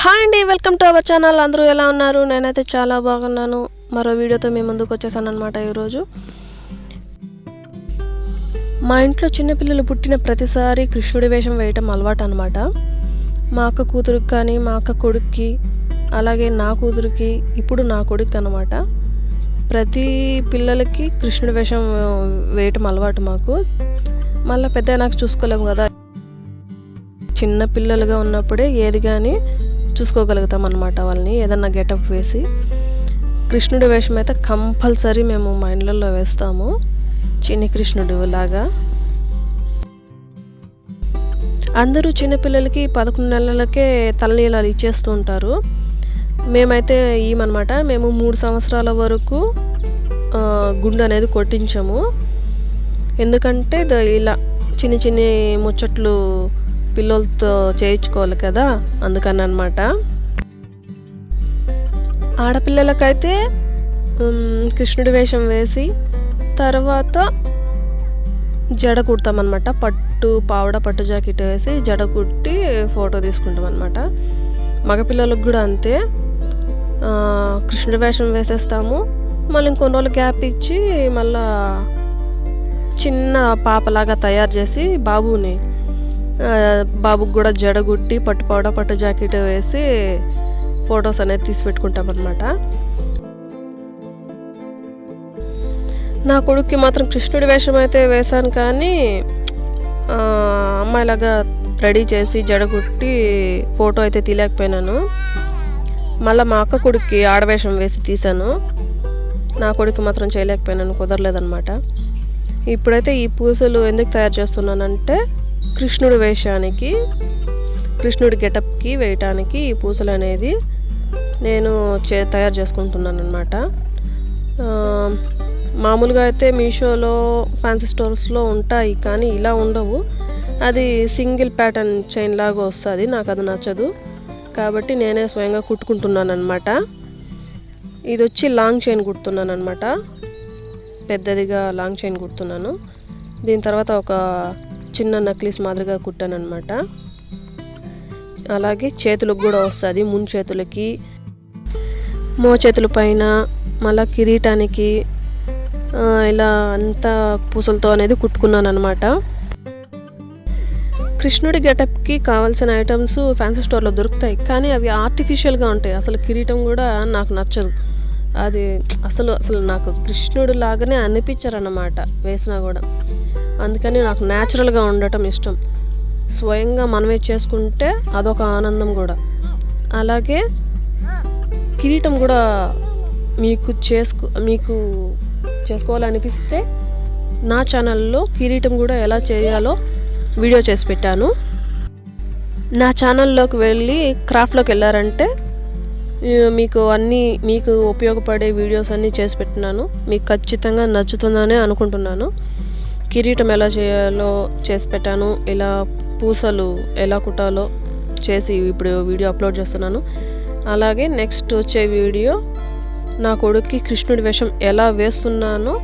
Hi అండి welcome to our channel. అందరూ ఎలా ఉన్నారు? నేనైతే చాలా బాగున్నాను. మరో వీడియోతో మీ ముందుకు వచ్చేసాను అనమాట ఈరోజు. మా ఇంట్లో చిన్నపిల్లలు పుట్టిన ప్రతిసారి కృష్ణుడి వేషం వేయటం అలవాటు అనమాట మా అక్క కూతురికి కానీ మా అక్క కొడుక్కి అలాగే నా కూతురికి ఇప్పుడు నా కొడుకు అనమాట ప్రతి పిల్లలకి కృష్ణుడి వేషం వేయటం అలవాటు మాకు. మళ్ళీ పెద్ద నాకు చూసుకోలేము కదా. చిన్న పిల్లలుగా ఉన్నప్పుడే ఏది కానీ చూసుకోగలుగుతాం అనమాట వాళ్ళని ఏదన్నా గెటప్ వేసి. కృష్ణుడి వేషం అయితే కంపల్సరీ మేము మా ఇండ్లలో వేస్తాము. చిన్ని కృష్ణుడు లాగా. అందరూ చిన్నపిల్లలకి పదకొండు నెలలకే తలనీలాలు ఇచ్చేస్తూ ఉంటారు. మేమైతే ఇయమన్నమాట మేము మూడు సంవత్సరాల వరకు గుండు అనేది కొట్టించాము. ఎందుకంటే ద- ఇలా చిన్ని చిన్ని ముచ్చట్లు పిల్లలతో చేయించుకోవాలి కదా అందుకని అనమాట ఆడపిల్లలకైతే కృష్ణుడి వేషం వేసి తర్వాత జడ కుడతామన్నమాట. పట్టు పావడ పట్టు జాకెట్ వేసి జడ కుట్టి ఫోటో తీసుకుంటాం అనమాట మగపిల్లలకు కూడా అంతే. కృష్ణుడి వేషం వేసేస్తాము. మళ్ళీ ఇంకొన్ని రోజులు గ్యాప్ ఇచ్చి మళ్ళా చిన్న పాపలాగా తయారు చేసి బాబుని బాబుకి కూడా జడగుట్టి పట్టు పౌడ పట్టు జాకెట్ వేసి ఫొటోస్ అనేది తీసి పెట్టుకుంటాం అనమాట నా కొడుక్కి మాత్రం కృష్ణుడి వేషం అయితే వేశాను కానీ అమ్మాయిలాగా రెడీ చేసి జడగుట్టి ఫోటో అయితే తీయలేకపోయినాను. మళ్ళీ మా అక్క కొడుక్కి ఆడవేషం వేసి తీశాను. నా కొడుకు మాత్రం చేయలేకపోయినాను కుదరలేదనమాట ఇప్పుడైతే ఈ పూసలు ఎందుకు తయారు చేస్తున్నానంటే కృష్ణుడు వేషానికి కృష్ణుడి గెటప్కి వేయటానికి ఈ పూసలు అనేది నేను చే తయారు చేసుకుంటున్నాను అనమాట మామూలుగా అయితే మీషోలో ఫ్యాన్సీ స్టోర్స్లో ఉంటాయి కానీ ఇలా ఉండవు. అది సింగిల్ ప్యాటర్న్ చైన్ లాగా వస్తుంది నాకు అది నచ్చదు. కాబట్టి నేనే స్వయంగా కుట్టుకుంటున్నాను అనమాట ఇది వచ్చి లాంగ్ చైన్ కుడుతున్నాను అనమాట పెద్దదిగా లాంగ్ చైన్ కుడుతున్నాను. దీని తర్వాత ఒక చిన్న నక్లీస్ మాదిరిగా కుట్టాను అనమాట అలాగే చేతులకు కూడా వస్తుంది ముందు చేతులకి మో చేతుల పైన మళ్ళా కిరీటానికి ఇలా అంతా పూసలతో అనేది కుట్టుకున్నాను అనమాట కృష్ణుడి గెటప్కి కావాల్సిన ఐటమ్స్ ఫ్యాన్సీ స్టోర్లో దొరుకుతాయి కానీ అవి ఆర్టిఫిషియల్గా ఉంటాయి. అసలు కిరీటం కూడా నాకు నచ్చదు. అది అసలు అసలు నాకు కృష్ణుడు లాగానే అనిపించారన్నమాట వేసినా కూడా. అందుకని నాకు న్యాచురల్గా ఉండటం ఇష్టం. స్వయంగా మనమే చేసుకుంటే అదొక ఆనందం కూడా. అలాగే కిరీటం కూడా మీకు చేసుకు మీకు చేసుకోవాలనిపిస్తే నా ఛానల్లో కిరీటం కూడా ఎలా చేయాలో వీడియో చేసి పెట్టాను. నా ఛానల్లోకి వెళ్ళి క్రాఫ్ట్లోకి వెళ్ళారంటే మీకు అన్నీ మీకు ఉపయోగపడే వీడియోస్ అన్నీ చేసి పెట్టినాను. మీకు ఖచ్చితంగా నచ్చుతుందనే అనుకుంటున్నాను. కిరీటం ఎలా చేయాలో చేసి పెట్టాను ఇలా పూసలు ఎలా కుట్టాలో చేసి ఇప్పుడు వీడియో అప్లోడ్ చేస్తున్నాను. అలాగే నెక్స్ట్ వచ్చే వీడియో నా కొడుక్కి కృష్ణుడి వేషం ఎలా వేస్తున్నానో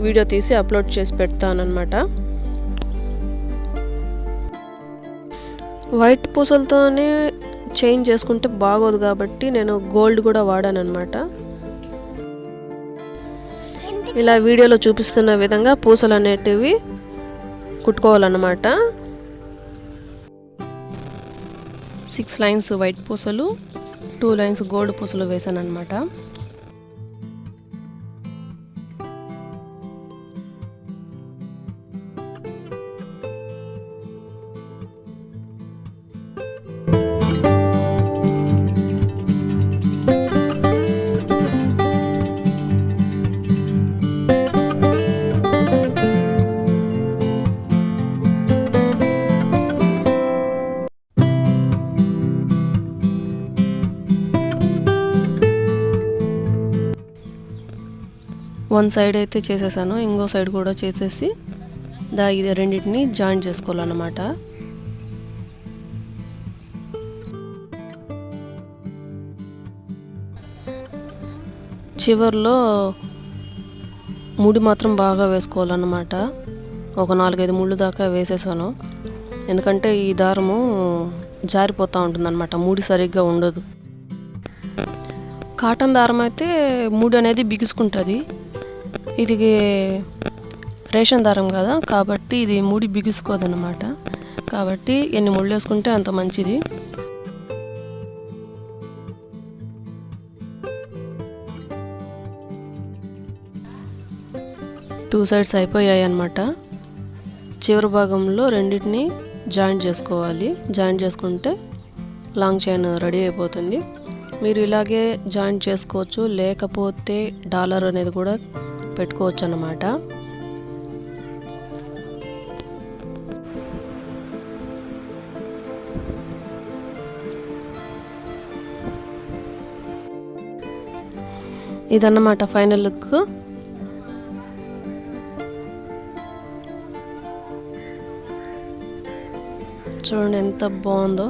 వీడియో తీసి అప్లోడ్ చేసి పెడతానమాట వైట్ పూసలతోనే చేంజ్ చేసుకుంటే బాగోదు కాబట్టి నేను గోల్డ్ కూడా వాడాను అనమాట ఇలా వీడియోలో చూపిస్తున్న విధంగా పూసలు అనేటివి కుట్టుకోవాలన్నమాట. సిక్స్ లైన్స్ వైట్ పూసలు టూ లైన్స్ గోల్డ్ పూసలు వేసాను అనమాట వన్ సైడ్ అయితే చేసేసాను ఇంకో సైడ్ కూడా చేసేసి దా ఇది రెండింటిని జాయిన్ చేసుకోవాలన్నమాట. చివర్లో ముడి మాత్రం బాగా వేసుకోవాలన్నమాట. ఒక నాలుగైదు ముళ్ళు దాకా వేసేసాను. ఎందుకంటే ఈ దారము జారిపోతూ ఉంటుందన్నమాట ముడి సరిగ్గా ఉండదు. కాటన్ దారం అయితే ముడి అనేది బిగుసుకుంటుంది. ఇది రేషన్ దారం కదా కాబట్టి ఇది ముడి బిగుసుకోదన్నమాట. కాబట్టి ఎన్ని ముళ్ళు వేసుకుంటే అంత మంచిది. టూ సైడ్స్ అయిపోయాయి అన్నమాట. చివరి భాగంలో రెండింటిని జాయింట్ చేసుకోవాలి. జాయింట్ చేసుకుంటే లాంగ్ చైన్ రెడీ అయిపోతుంది. మీరు ఇలాగే జాయింట్ చేసుకోవచ్చు. లేకపోతే డాలర్ అనేది కూడా పెట్టుకోవచ్చు అన్నమాట ఇదన్నమాట ఫైనల్ లుక్. చూడండి ఎంత బాగుందో.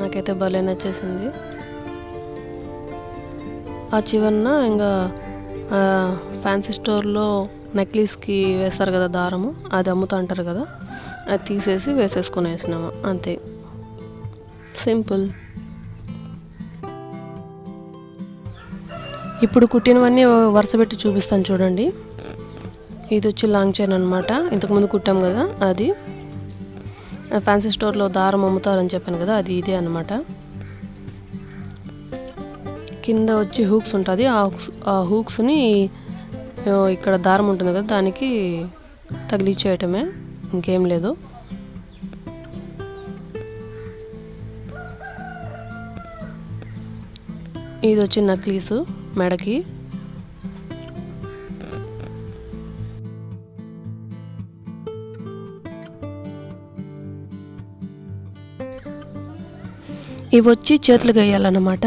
నాకైతే భలే నచ్చేసింది. ఆ చివరన ఇంకా ఫ్యాన్సీ స్టోర్లో నెక్లెస్కి వేస్తారు కదా దారము అది అమ్ముతూ అంటారు కదా అది తీసేసి వేసేసుకొని వేసినాము అంతే. సింపుల్ ఇప్పుడు కుట్టినవన్నీ వరుస పెట్టి చూపిస్తాను చూడండి. ఇది వచ్చి లాంగ్ చైన్ అనమాట ఇంతకుముందు కుట్టాం కదా అది. ఫ్యాన్సీ స్టోర్లో దారం అమ్ముతారని చెప్పాను కదా అది ఇదే అనమాట కింద వచ్చి హూక్స్ ఉంటుంది. ఆ హూక్స్ ఆ హూక్స్ని ఇక్కడ దారం ఉంటుంది కదా దానికి తగిలిచ్చేయటమే. ఇంకేం లేదు. ఇది వచ్చి నక్లీసు మెడకి. ఇవి వచ్చి చేతులు వేయాలన్నమాట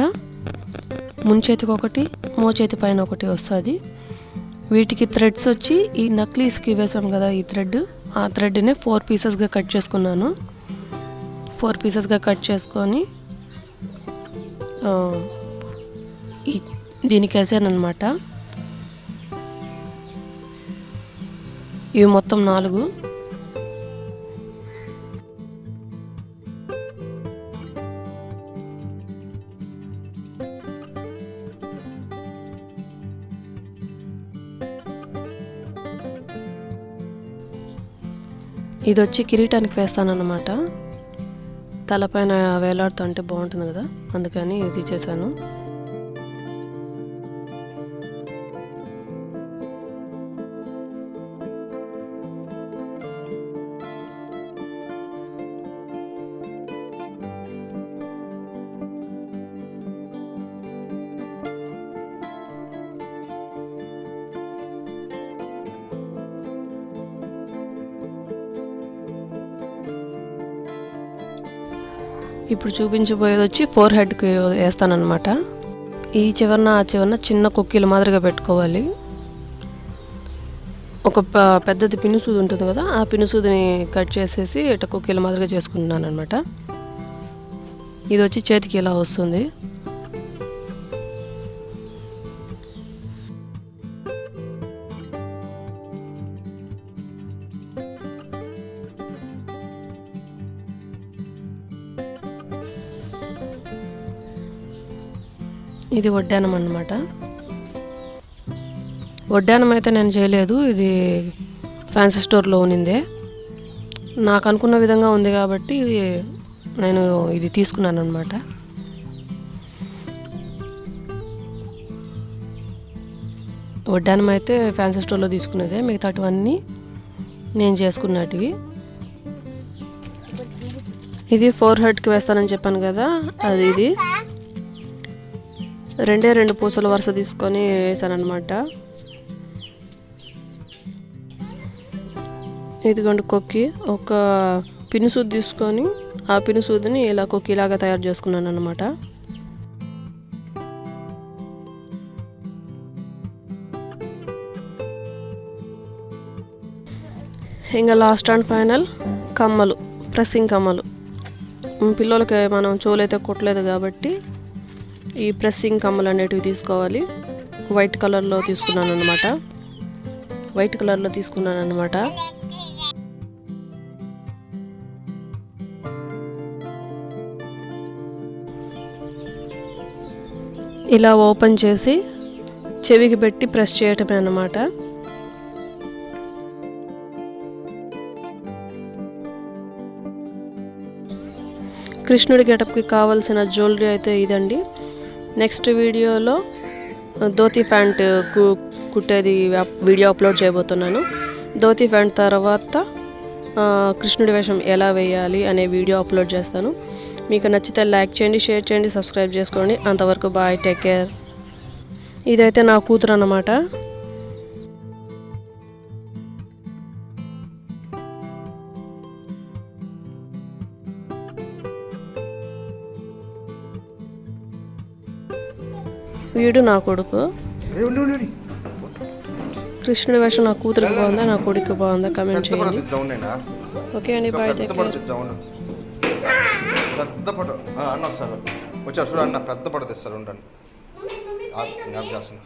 ముంచేతికి ఒకటి మోచేతి పైన ఒకటి వస్తుంది. వీటికి థ్రెడ్స్ వచ్చి ఈ నక్లీస్కి వేసాం కదా ఈ థ్రెడ్ ఆ థ్రెడ్ని ఫోర్ పీసెస్గా కట్ చేసుకున్నాను. ఫోర్ పీసెస్గా కట్ చేసుకొని ఈ దీనికి వేసాను ఇవి మొత్తం నాలుగు. ఇది వచ్చి కిరీటానికి వేస్తానన్నమాట. తలపైన వేలాడుతుంటే బాగుంటుంది కదా అందుకని ఇది చేశాను. ఇప్పుడు చూపించబోయేది వచ్చి ఫోర్ హెడ్కి వేస్తానమాట ఈ చివరన ఆ చివరన చిన్న కుక్కీల మాదిరిగా పెట్టుకోవాలి. ఒక ప- పెద్దది పినుసూది ఉంటుంది కదా ఆ పినుసూదిని కట్ చేసేసి ఇట కుక్కీల మాదిరిగా చేసుకుంటున్నాను అనమాట ఇది వచ్చి చేతికి ఇలా వస్తుంది. ఇది వడ్డానం అన్నమాట. వడ్డానం అయితే నేను చేయలేదు ఇది ఫ్యాన్సీ స్టోర్లో ఉన్నిందే. నాకు అనుకున్న విధంగా ఉంది కాబట్టి నేను ఇది తీసుకున్నాను అనమాట వడ్డానం అయితే ఫ్యాన్సీ స్టోర్లో తీసుకునేదే మిగతాటివన్నీ నేను చేసుకున్నటివి. ఇది ఫోర్ హెడ్కి వేస్తానని చెప్పాను కదా అది ఇది. రెండే రెండు పూసలు వరుస తీసుకొని వేసాను అనమాట ఇదిగోండి కొక్కి ఒక పినుసూది తీసుకొని ఆ పినుసూదిని ఇలా కొక్కిలాగా తయారు చేసుకున్నాను అనమాట ఇంకా లాస్ట్ అండ్ ఫైనల్ కమ్మలు ప్రెస్సింగ్ కమ్మలు. పిల్లలకి మనం చెవులైతే కుట్టలేదు కాబట్టి ఈ ప్రెస్సింగ్ కమ్మలు అనేటివి తీసుకోవాలి. వైట్ కలర్లో తీసుకున్నాను అనమాట వైట్ కలర్లో తీసుకున్నాను అనమాట ఇలా ఓపెన్ చేసి చెవికి పెట్టి ప్రెస్ చేయటమే అన్నమాట. కృష్ణుడి గెటప్కి కావాల్సిన జ్యువెలరీ అయితే ఇదండి. నెక్స్ట్ వీడియోలో ధోతి ప్యాంట్ కు- కుట్టేది వీడియో అప్లోడ్ చేయబోతున్నాను. ధోతి ప్యాంట్ తర్వాత కృష్ణుడి వేషం ఎలా వేయాలి అనే వీడియో అప్లోడ్ చేస్తాను. మీకు నచ్చితే లైక్ చేయండి షేర్ చేయండి సబ్స్క్రైబ్ చేసుకోండి. అంతవరకు బాయ్ టేక్ కేర్. ఇదైతే నా కూతురు అన్నమాట. వీడు నా కొడుకు. కృష్ణుడి వేషం నా కూతురికి బాగుందా నా కొడుకు బాగుందా? కమెంట్ చేయండి. ఓకే అండి బాయ్ పెద్ద టేక్ ఆ, అన్న వస్తారు వచ్చారు చూడు అన్న పెద్ద పడుతుంది సార్ ఉండండి. జ్ఞాపకం చేస్తున్నా.